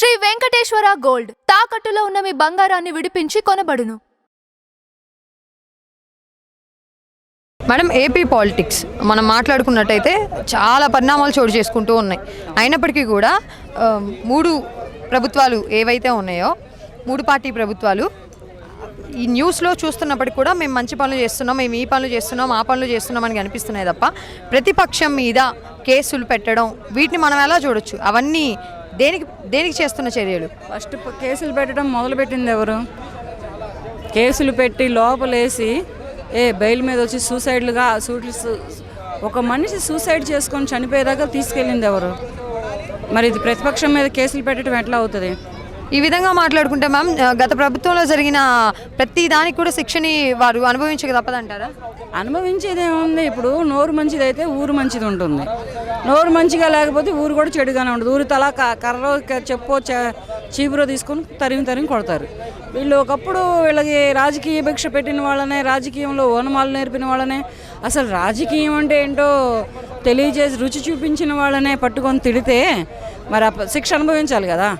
Shri Venkateswara gold. తాకట్టులో ఉన్న మీ బంగారాన్ని విడిపించి కొనబడును. మేడం ఏపీ పాలిటిక్స్ మనం మాట్లాడుకున్నట్టయితే చాలా పరిణామాలు చోటు చేసుకుంటూ ఉన్నాయి. అయినప్పటికీ కూడా ఆ, మూడు ప్రభుత్వాలు ఏవైతే ఉన్నాయో మూడు పార్టీ ప్రభుత్వాలు ఈ న్యూస్లో చూస్తున్నప్పటికి కూడా మేము మంచి పనులు చేస్తున్నాం మేము ఈ పనులు చేస్తున్నాం ఆ పనులు చేస్తున్నాం అని కనిపిస్తున్నాయి తప్ప ప్రతిపక్షం మీద కేసులు పెట్టడం వీటిని మనం ఎలా చూడొచ్చు? అవన్నీ దేనికి దేనికి చేస్తున్న చర్యలు? ఫస్ట్ కేసులు పెట్టడం మొదలుపెట్టింది ఎవరు? కేసులు పెట్టి లోపలేసి ఏ బెయిల్ మీద వచ్చి సూసైడ్లుగా సూట్లు ఒక మనిషి సూసైడ్ చేసుకొని చనిపోయేదాకా తీసుకెళ్ళింది ఎవరు? మరి ఇది ప్రతిపక్షం మీద కేసులు పెట్టడం ఎట్లా అవుతుంది? ఈ విధంగా మాట్లాడుకుంటే మ్యామ్ గత ప్రభుత్వంలో జరిగిన ప్రతి దానికి కూడా శిక్షని వారు అనుభవించక తప్పదంటారా? అనుభవించేది ఏముంది? ఇప్పుడు నోరు మంచిది అయితే ఊరు మంచిది ఉంటుంది. నోరు మంచిగా లేకపోతే ఊరు కూడా చెడుగానే ఉంటుంది. ఊరు తలా క- కర్రో చెప్పో చ- చీపురో తీసుకొని తరిమి తరిమి కొడతారు. వీళ్ళు ఒకప్పుడు వీళ్ళకి రాజకీయ భిక్ష పెట్టిన వాళ్ళనే రాజకీయంలో ఓనమాలు నేర్పిన వాళ్ళనే అసలు రాజకీయం అంటే ఏంటో తెలియజేసి రుచి చూపించిన వాళ్ళనే పట్టుకొని తిడితే మరి శిక్ష అనుభవించాలి కదా.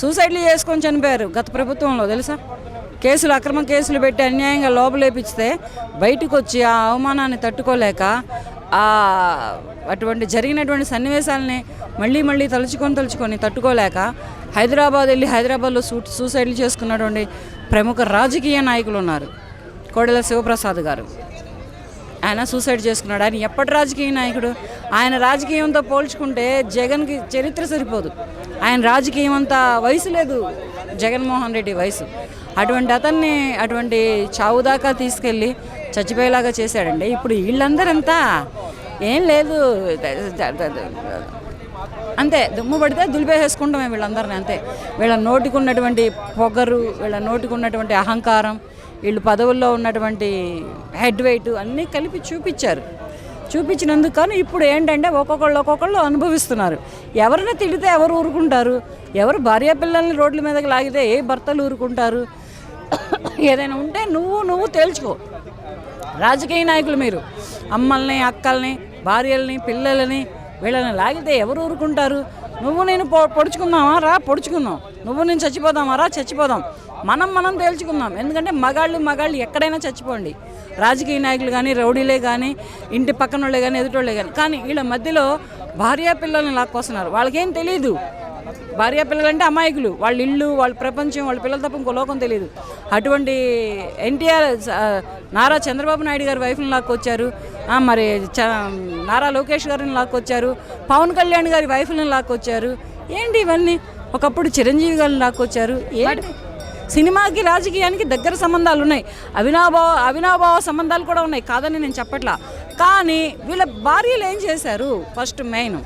సూసైడ్లు చేసుకొని చనిపోయారు గత ప్రభుత్వంలో తెలుసా? కేసులు అక్రమ కేసులు పెట్టి అన్యాయంగా లోపలేపిస్తే బయటకు వచ్చి ఆ అవమానాన్ని తట్టుకోలేక అటువంటి జరిగినటువంటి సన్నివేశాలని మళ్ళీ మళ్ళీ తలుచుకొని తలుచుకొని తట్టుకోలేక హైదరాబాద్ వెళ్ళి హైదరాబాద్లో సూ సూసైడ్లు చేసుకున్నటువంటి ప్రముఖ రాజకీయ నాయకులు ఉన్నారు. కోడెల శివప్రసాద్ గారు. ఆయన సూసైడ్ చేసుకున్నాడు. ఆయన ఎప్పటి రాజకీయ నాయకుడు? ఆయన రాజకీయంతో పోల్చుకుంటే జగన్కి చరిత్ర సరిపోదు. ఆయన రాజకీయం అంత వయసు లేదు. జగన్మోహన్ రెడ్డి వయసు. అటువంటి అతన్ని అటువంటి చావు దాకా తీసుకెళ్ళి చచ్చిపోయేలాగా చేశాడండి. ఇప్పుడు వీళ్ళందరంతా ఏం లేదు. అంతే దుమ్ము పడితే దులిపేసేసుకుంటామే వీళ్ళందరినీ అంతే. వీళ్ళ నోటికి ఉన్నటువంటి పొగరు వీళ్ళ నోటికి ఉన్నటువంటి అహంకారం వీళ్ళు పదవుల్లో ఉన్నటువంటి హెడ్ వెయిట్ అన్నీ కలిపి చూపించారు. చూపించినందుకు కానీ ఇప్పుడు ఏంటంటే ఒక్కొక్కళ్ళు ఒక్కొక్కళ్ళు అనుభవిస్తున్నారు. ఎవరిని తిడితే ఎవరు ఊరుకుంటారు? ఎవరు భార్య పిల్లల్ని రోడ్ల మీదకి లాగితే ఏ భర్తలు ఊరుకుంటారు? ఏదైనా ఉంటే నువ్వు నువ్వు తేల్చుకో. రాజకీయ నాయకులు మీరు. అమ్మల్ని అక్కల్ని భార్యల్ని పిల్లలని వీళ్ళని లాగితే ఎవరు ఊరుకుంటారు? నువ్వు నేను పొడుచుకుందామా? రా పొడుచుకుందాం. నువ్వు నేను చచ్చిపోదామా? రా చచ్చిపోదాం. మనం మనం తేల్చుకుందాం. ఎందుకంటే మగాళ్ళు మగాళ్ళు ఎక్కడైనా చచ్చిపోండి. రాజకీయ నాయకులు కానీ రౌడీలే కానీ ఇంటి పక్కన వాళ్ళే కానీ ఎదుటోళ్ళే కానీ కానీ వీళ్ళ మధ్యలో భార్యా పిల్లల్ని లాక్కొస్తున్నారు. వాళ్ళకేం తెలియదు భార్య పిల్లలంటే అమాయకులు. వాళ్ళ ఇల్లు వాళ్ళ ప్రపంచం వాళ్ళ పిల్లల తప్ప ఇంకో లోకం తెలియదు అటువంటి ఎన్టీఆర్ నారా చంద్రబాబు నాయుడు గారి వైఫ్ని లాక్కొచ్చారు. మరి చ నారా లోకేష్ గారిని లాక్కొచ్చారు పవన్ కళ్యాణ్ గారి వైఫ్ని లాక్కొచ్చారు. ఏంటి ఇవన్నీ? ఒకప్పుడు చిరంజీవి గారిని లాక్కొచ్చారు. ఏంటి? సినిమాకి రాజకీయానికి దగ్గర సంబంధాలు ఉన్నాయి. అవినాభావ అవినాభావ సంబంధాలు కూడా ఉన్నాయి. కాదని నేను చెప్పట్లా. కానీ వీళ్ళ భార్యలు ఏం చేశారు? First main.